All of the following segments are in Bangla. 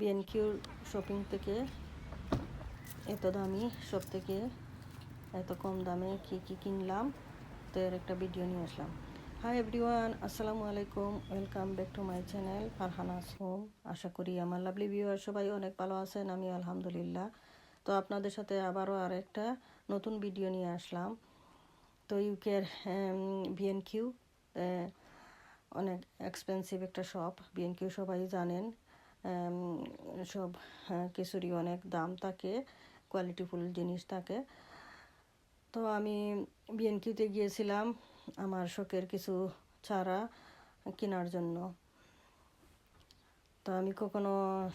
বিএনকিউ শপিং থেকে এত দামি সব থেকে এত কম দামে কি কি কিনলাম, তো এর একটা ভিডিও নিয়ে আসলাম। হাই এভরিওয়ান আসসালামু আলাইকুম welcome back to my channel Farhana's home আশা করি আমার লাভলি ভিউয়ার সবাই অনেক ভালো আছেন আমি আলহামদুলিল্লাহ। তো আপনাদের সাথে আবারও আর একটা নতুন ভিডিও নিয়ে আসলাম। তো ইউকের বিএনকিউ অনেক এক্সপেন্সিভ একটা শপ বিএনকিউ সবাই জানেন। সব হ্যাঁ, কিছুরই অনেক দাম থাকে কোয়ালিটিফুল জিনিস থাকে। তো আমি বিএনকিউতে গিয়েছিলাম আমার শখের কিছু চারা কেনার জন্য। তো আমি কখনো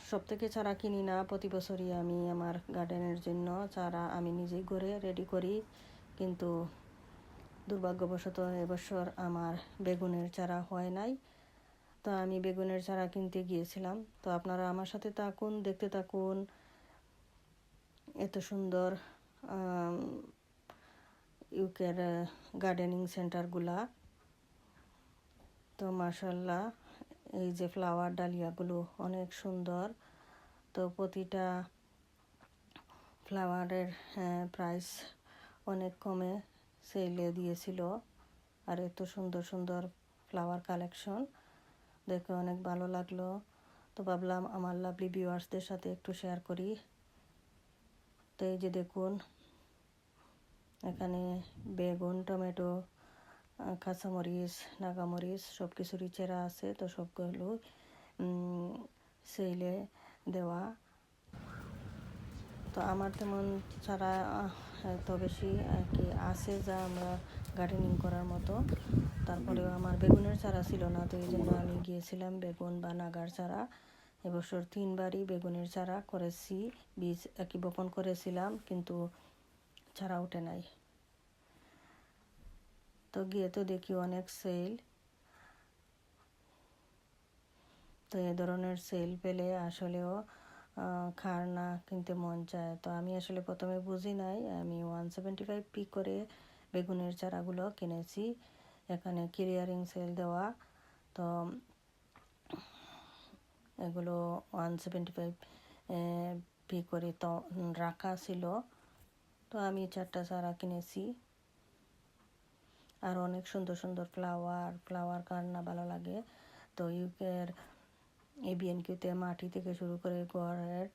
সব থেকে চারা কিনি না প্রতি বছরই আমি আমার গার্ডেনের জন্য চারা আমি নিজেই করে রেডি করি। কিন্তু দুর্ভাগ্যবশত এবছর আমার বেগুনের চারা হয় নাই। তো আমি বেগুনের চারা কিনতে গিয়েছিলাম। তো আপনারা আমার সাথে থাকুন, দেখতে থাকুন। এত সুন্দর ইউকের গার্ডেনিং সেন্টারগুলা তো মার্শাল্লাহ এই যে ফ্লাওয়ার ডালিয়াগুলো অনেক সুন্দর। তো প্রতিটা ফ্লাওয়ারের প্রাইস অনেক কমে সেলে দিয়েছিল। আর এত সুন্দর সুন্দর ফ্লাওয়ার কালেকশন দেখে অনেক ভালো লাগল। তো ভাবলাম আমার লাভলি ভিউয়ার্সদের সাথে একটু শেয়ার করি। তো এই যে দেখুন, এখানে বেগুন, টমেটো কাঁচামরিচ, নাগামরিচ সব কিছুরই চেরা আছে। তো সবগুলো সেলে দেওয়া। তো আমার তেমন ছাড়া এত বেশি আর কি আছে যা আমরা গার্ডেনিং করার মতো। তারপরেও আমার বেগুনের চারা ছিল না তো এই জন্য আমি গিয়েছিলাম বেগুন বা নাগার চারা। এবছর তিনবারই বেগুনের চারা করেছি বীজ একই বপন করেছিলাম কিন্তু চারা ওঠে নাই। তো গিয়ে তো দেখি অনেক সেল। তো এ ধরনের সেল পেলে আসলেও খার না কিনতে মন চায়। তো আমি আসলে প্রথমে বুঝি নাই আমি ওয়ান সেভেন্টি ফাইভ পি করে বেগুনের চারাগুলো কিনেছি। এখানে ক্লিয়ারিং সেল দেওয়া। তো এগুলো ওয়ান সেভেন্টি ফাইভ পি করে তো রাখা ছিল। তো আমি চারটা চারা কিনেছি। আর অনেক সুন্দর সুন্দর ফ্লাওয়ার ফ্লাওয়ার কার না ভালো লাগে। তো ইউকের এবিএনকিউতে মাটি থেকে শুরু করে ঘরের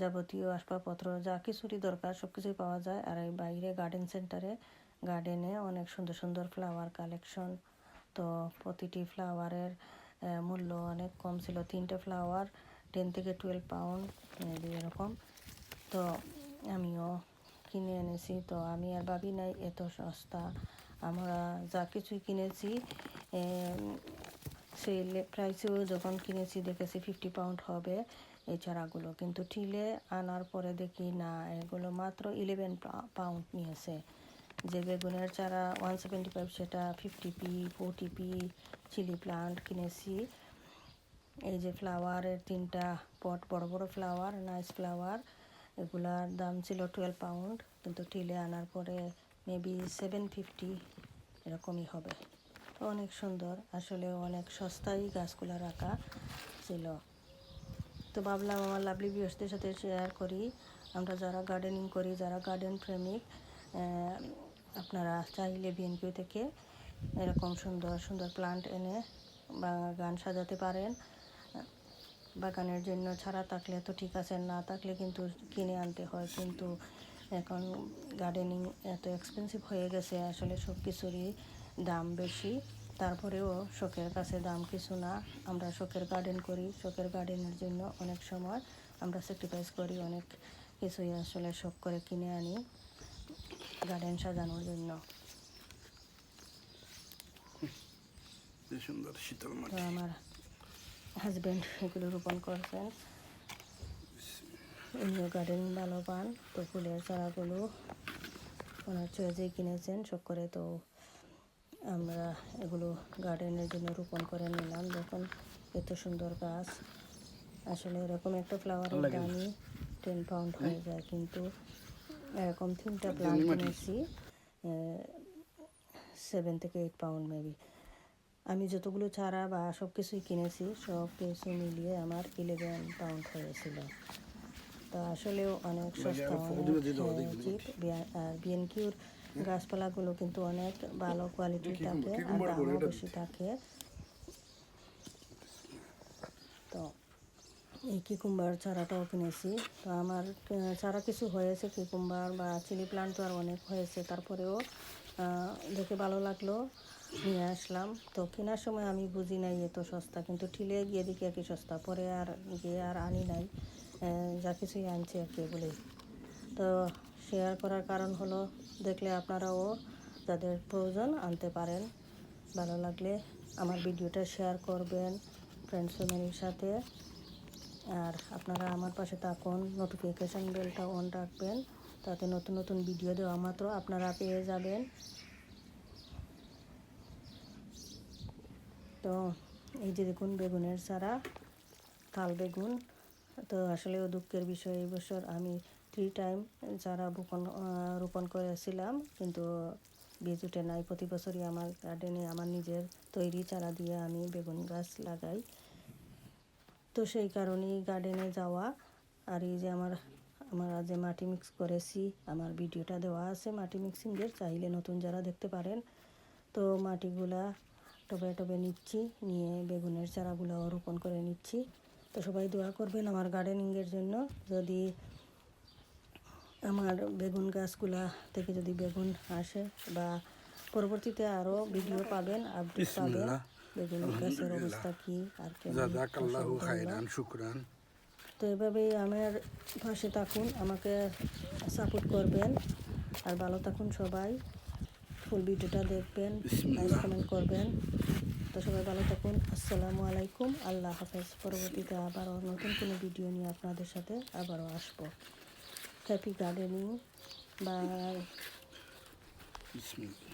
যাবতীয় আসবাবপত্র, যা কিছুরই দরকার সব কিছুই পাওয়া যায়। আর এই বাইরে গার্ডেন সেন্টারে গার্ডেনে অনেক সুন্দর সুন্দর ফ্লাওয়ার কালেকশন তো প্রতিটি ফ্লাওয়ারের মূল্য অনেক কম ছিল। তিনটে ফ্লাওয়ার টেন থেকে টুয়েলভ পাউন্ড এরকম। তো আমিও কিনে এনেছি। তো আমি আর ভাবি নাই, এত সস্তা। আমরা যা কিছুই কিনেছি সেই প্রাইসেও যখন কিনেছি, দেখেছি ফিফটি পাউন্ড হবে এই চারাগুলো। কিন্তু ঠিলে আনার পরে দেখি না, এগুলো মাত্র ইলেভেন পাউন্ড নিয়েছে। যে বেগুনের চারা ওয়ান সেভেন্টি ফাইভ সেটা fifty p forty p chilli plant কিনেছি। এই যে ফ্লাওয়ারের তিনটা পট বড় বড় ফ্লাওয়ার নাইস ফ্লাওয়ার এগুলার দাম ছিল টুয়েলভ পাউন্ড কিন্তু টিলে আনার পরে মেবি সেভেন ফিফটি এরকমই হবে। তো অনেক সুন্দর, আসলে অনেক সস্তায় গাছগুলো রাখা ছিল। তো ভাবলাম আমার লাভলি ভিউসদের সাথে শেয়ার করি। আমরা যারা গার্ডেনিং করি, যারা গার্ডেন প্রেমিক আপনারা চাইলে বিএনকিউ থেকে এরকম সুন্দর সুন্দর প্লান্ট এনে বাগান সাজাতে পারেন। বাগানের জন্য ছাড়া থাকলে তো ঠিক আছে, না থাকলে কিন্তু কিনে আনতে হয়। কিন্তু এখন গার্ডেনিং এত এক্সপেন্সিভ হয়ে গেছে, আসলে সব কিছুরই দাম বেশি। তারপরেও শখের কাছে দাম কিছু না। আমরা শখের গার্ডেন করি, শখের গার্ডেনের জন্য অনেক সময় আমরা স্যাক্রিফাইস করি, অনেক কিছুই আসলে শখ করে কিনে আনি। গার্ডেন সাজানোর জন্য। সুন্দর শীতল মাটি আমার হাজব্যান্ড এগুলো রোপণ করছেন। অন্য গার্ডেন ভালো পান তো ফুলের চারাগুলো ওনার চয়েসেই কিনেছেন শখ করে তো আমরা এগুলো গার্ডেনের জন্য রোপণ করে নিলাম। দেখুন এত সুন্দর গাছ। আসলে এরকম একটা ফ্লাওয়ারের। দামই টেন পাউন্ড হয়ে যায় কিন্তু এরকম তিনটা প্লান্ট মাটি। কিনেছি সেভেন থেকে এইট পাউন্ড মেবি আমি যতগুলো চারা বা সব কিছুই কিনেছি সব কিছু মিলিয়ে আমার ইলেভেন পাউন্ড হয়েছিল। তো আসলেও অনেক সস্তা অনেক চিপ আর বিএনকিউর গাছপালাগুলো কিন্তু অনেক ভালো কোয়ালিটির থাকে আর দামও বেশি থাকে তো এই কিকুম্বার চারাটাও কিনেছি তো আমার চারা কিছু হয়েছে কিকুম্বার বা চিলি প্লান্ট আর অনেক হয়েছে। তারপরেও দেখে ভালো লাগল, নিয়ে আসলাম। তো কেনার সময় আমি বুঝি নাই এত সস্তা, কিন্তু ঠিলে গিয়ে দেখি কি সস্তা। পরে আর গিয়ে আর আনি নাই যা কিছুই আনছি আর কি এগুলোই। তো শেয়ার করার কারণ হলো, দেখলে আপনারাও যাদের প্রয়োজন আনতে পারেন। ভালো লাগলে আমার ভিডিওটা শেয়ার করবেন ফ্রেন্ডস ফ্যামিলির সাথে। আর আপনারা আমার পাশে থাকুন নোটিফিকেশান বেলটা অন রাখবেন, তাতে নতুন নতুন ভিডিও দেওয়া মাত্র আপনারা পেয়ে যাবেন। তো, এই যে দেখুন বেগুনের চারা থাল বেগুন। তো আসলে দুঃখের বিষয়, এই বছর আমি থ্রি টাইম চারা বপন রোপণ করেছিলাম, কিন্তু বীজ উঠে নাই। প্রতি বছরই আমার গার্ডেনে আমার নিজের তৈরি চারা দিয়ে আমি বেগুন গাছ লাগাই। তো সেই কারণেই গার্ডেনে যাওয়া। আর এই যে আমার, আমরা যে মাটি মিক্স করেছি, আমার ভিডিওটা দেওয়া আছে মাটি মিক্সিংয়ের চাইলে নতুন যারা দেখতে পারেন। তো মাটিগুলা টবে টবে নিচ্ছি, নিয়ে বেগুনের চারাগুলো রোপণ করে নিচ্ছি। তো সবাই দোয়া করবেন আমার গার্ডেনিংয়ের জন্য। যদি আমার বেগুন গাছগুলা থেকে যদি বেগুন আসে বা পরবর্তীতে আরও ভিডিও পাবেন আপডেট পাবেন। অবস্থা কি আর শুকরান। তো এভাবেই আমার পাশে থাকুন আমাকে সাপোর্ট করবেন আর ভালো থাকুন সবাই। ফুল ভিডিওটা দেখবেন কমেন্ট করবেন। তো সবাই ভালো থাকুন আসসালামু আলাইকুম আল্লাহ হাফেজ। পরবর্তীতে আবারও নতুন কোনো ভিডিও নিয়ে আপনাদের সাথে আবারও আসব। হ্যাপি গার্ডেনিং বাই বিসমিল্লাহ।